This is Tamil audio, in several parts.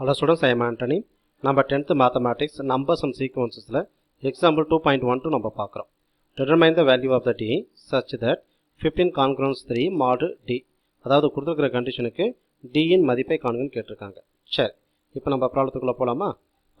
ஹலோ ஸ்டூடெண்ட்ஸ் ஐம் ஆண்டனி நம்ம tenth mathematics numbers and சீக்வன்சஸில் example two point one two நம்ம பார்க்குறோம். Determine the value of the d such that 15 congruence 3 mod d. அதாவது கொடுத்துருக்கிற கண்டிஷனுக்கு டியின் மதிப்பை காணுங்கன்னு கேட்டிருக்காங்க. சரி இப்போ நம்ம ப்ராப்ளத்துக்குள்ளே போகலாமா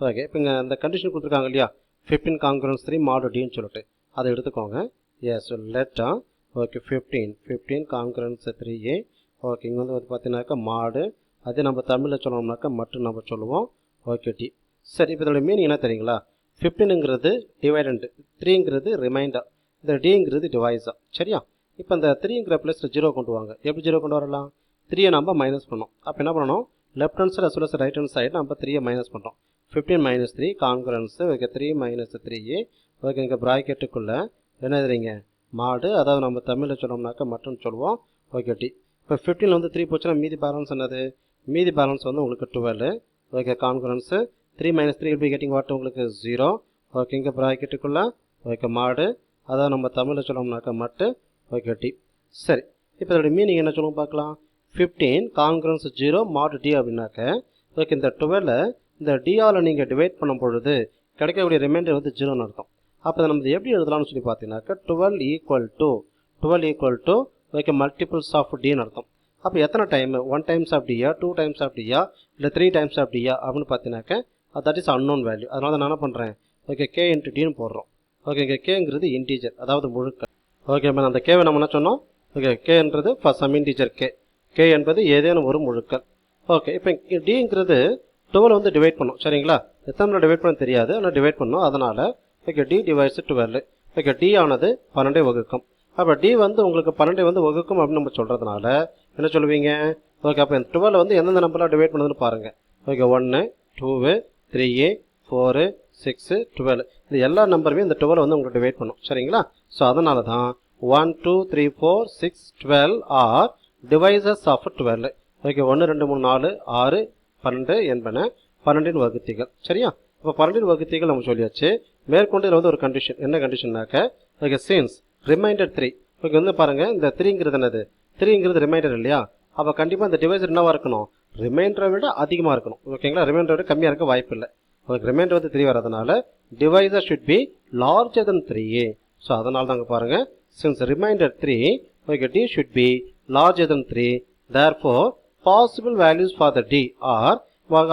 ஓகே இப்போ இங்கே அந்த கண்டிஷன் கொடுத்துருக்காங்க இல்லையா? ஃபிஃப்டீன் கான்கிரன்ஸ் த்ரீ மாடு டின்னு சொல்லிட்டு. அதை எடுத்துக்கோங்க. Yes லெட்டா okay fifteen fifteen congruence three A okay இங்கே வந்து பார்த்தீங்கன்னாக்கா மாடு அதே நம்ம தமிழில் சொல்லணும்னாக்கா மட்டும் நம்ம சொல்லுவோம். Okay d. சரி இப்போ இதோட மீனிங் என்ன தெரியுங்களா? ஃபிஃப்டீனுங்கிறது டிவைடண்ட் த்ரீங்கிறது ரிமைண்டர் இந்த டிங்கிறது டிவைஸா சரியா? இப்போ இந்த த்ரீங்கிற ப்ளஸில் ஜீரோ கொண்டு வாங்க. எப்படி ஜீரோ கொண்டு வரலாம்? த்ரீயை நம்ம மைனஸ் பண்ணோம் அப்போ என்ன பண்ணணும்? Left hand side as well right hand side நம்ம த்ரீயை மைனஸ் பண்ணுறோம் fifteen minus three congruence okay three minus three okay இங்கே ப்ராக்கெட்டுக்குள்ளே என்ன எழுதுறீங்க? மாடு. அதாவது நம்ம தமிழில் சொன்னோம்னாக்கா மட்டும் சொல்லுவோம். Okay d. இப்போ ஃபிஃப்டீனில் வந்து த்ரீ போச்சுன்னா மீதி பேலன்ஸ் என்னது? மீதி பேலன்ஸ் வந்து உங்களுக்கு twelve okay congruence three minus three be getting what உங்களுக்கு ஜீரோ ஓகே இங்கே ப்ராக்கெட்டுக்குள்ளே ஓகே மாடு. அதாவது நம்ம தமிழில் சொல்லணும்னாக்கா மட்டு ஓகே டி சரி இப்போ இதோட மீனிங் என்ன சொல்லுவோம் பார்க்கலாம். Fifteen congruence zero mod d அப்படின்னாக்க ஓகே இந்த டுவெல்ல இந்த டிஆவில் நீங்கள் டிவைட் பண்ணும் பொழுது கிடைக்கக்கூடிய ரிமைண்டர் வந்து ஜீரோன்னு அர்த்தம். அப்போ நம்ம எப்படி எழுதலாம்னு சொல்லி பார்த்தீங்கன்னாக்கா twelve equal to twelve equal to okay multiples of டின்னு அர்த்தம். அப்போ எத்தனை டைம் ஒன் டைம்ஸ் ஆஃப் டியா டூ டைம்ஸ் அப்படியா இல்லை த்ரீ டைம்ஸ் ஆஃப் அப்படின்னு பார்த்தீங்கன்னாக்க தட் இஸ் அன்னோன் வேல்யூ அதனால் தான் நான் என்ன பண்ணுறேன் ஓகே கே இன்ட்டு டின்னு போடுறோம். ஓகே இங்கே கேங்கிறது இன்டீஜர் அதாவது முழுக்க. ஓகே மேம் அந்த கேவை நம்ம என்ன சொன்னோம்? Okay கேன்றது first some integer k k என்பது ஏதேனும் ஒரு முழுக்கள். ஓகே இப்போ டிங்கிறது டுவெல் வந்து டிவைட் பண்ணும். சரிங்களா? எத்தனை டிவைட் பண்ண தெரியாது. ஆனால் டிவைட் பண்ணும். அதனால் okay d divides twelve okay d ஆனது பன்னெண்டே வகுக்கும். அப்போ டி வந்து உங்களுக்கு பன்னெண்டை வந்து வகுக்கும் அப்படின்னு நம்ம சொல்கிறதுனால என்ன சொல்லுவீங்க? ஓகே அப்போ டுவெல் வந்து எந்தெந்த நம்பரில் டிவைட் பண்ணுதுன்னு பாருங்கள் ஓகே ஒன்று two three four six twelve இது எல்லா நம்பருமே இந்த டுவெல் வந்து உங்களுக்கு டிவைட் பண்ணும். சரிங்களா? ஸோ அதனால தான் one two three four six twelve are divisors of twelve okay ஒன்று ரெண்டு மூணு நாலு ஆறு பன்னெண்டு என்பன பன்னெண்டின் வகுத்திகள். சரியா? இப்போ பன்னெண்டின் வகுத்திகள் நம்ம சொல்லியாச்சு. மேற்கொண்டு இதில் வந்து ஒரு கண்டிஷன் என்ன கண்டிஷன்னாக்க okay since remainder three okay வந்து பாருங்கள் இந்த த்ரீங்கிறது என்னது? த்ரீங்கிறது ரிமைண்டர் இல்லையா? அப்போ கண்டிப்பாக இந்த டிவைஸ் என்னவாக இருக்கணும்? ரிமைண்டரை விட அதிகமாக இருக்கணும். ஓகேங்களா ரிமைண்டரை விட கம்மியாக இருக்க வாய்ப்பு இல்லை. உங்களுக்கு ரிமைண்டர் வந்து த்ரீ வரதுனால divisor should be larger than three so அதனால தாங்க பாருங்கள் since remainder three okay d should be larger than three there four possible values for the d are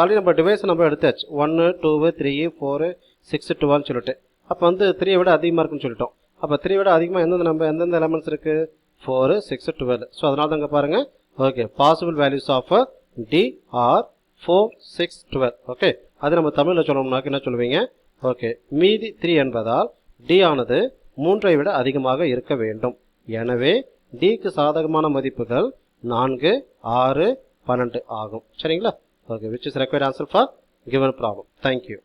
already நம்ம டிவைஸ் நம்ம எடுத்தாச்சு. ஒன்று டூவு த்ரீ ஃபோரு சிக்ஸ் டுவெல்னு சொல்லிட்டு. அப்போ வந்து த்ரீயை விட அதிகமாக இருக்குன்னு சொல்லிட்டோம். அப்போ த்ரீ விட அதிகமாக எந்தெந்த நம்ம எந்தெந்த எலமெண்ட்ஸ் இருக்குது ஃபோரு சிக்ஸ் டுவெல் ஸோ அதனால தாங்க பாருங்கள் okay possible values of d are four six twelve okay அது நம்ம தமிழில் சொல்லணும்னாக்க என்ன சொல்லுவீங்க? ஓகே மீதி த்ரீ என்பதால் டி ஆனது மூன்றை விட அதிகமாக இருக்க வேண்டும். எனவே டிக்கு சாதகமான மதிப்புகள் நான்கு ஆறு பன்னெண்டு ஆகும். சரிங்களா? Okay which is required answer for given problem thank you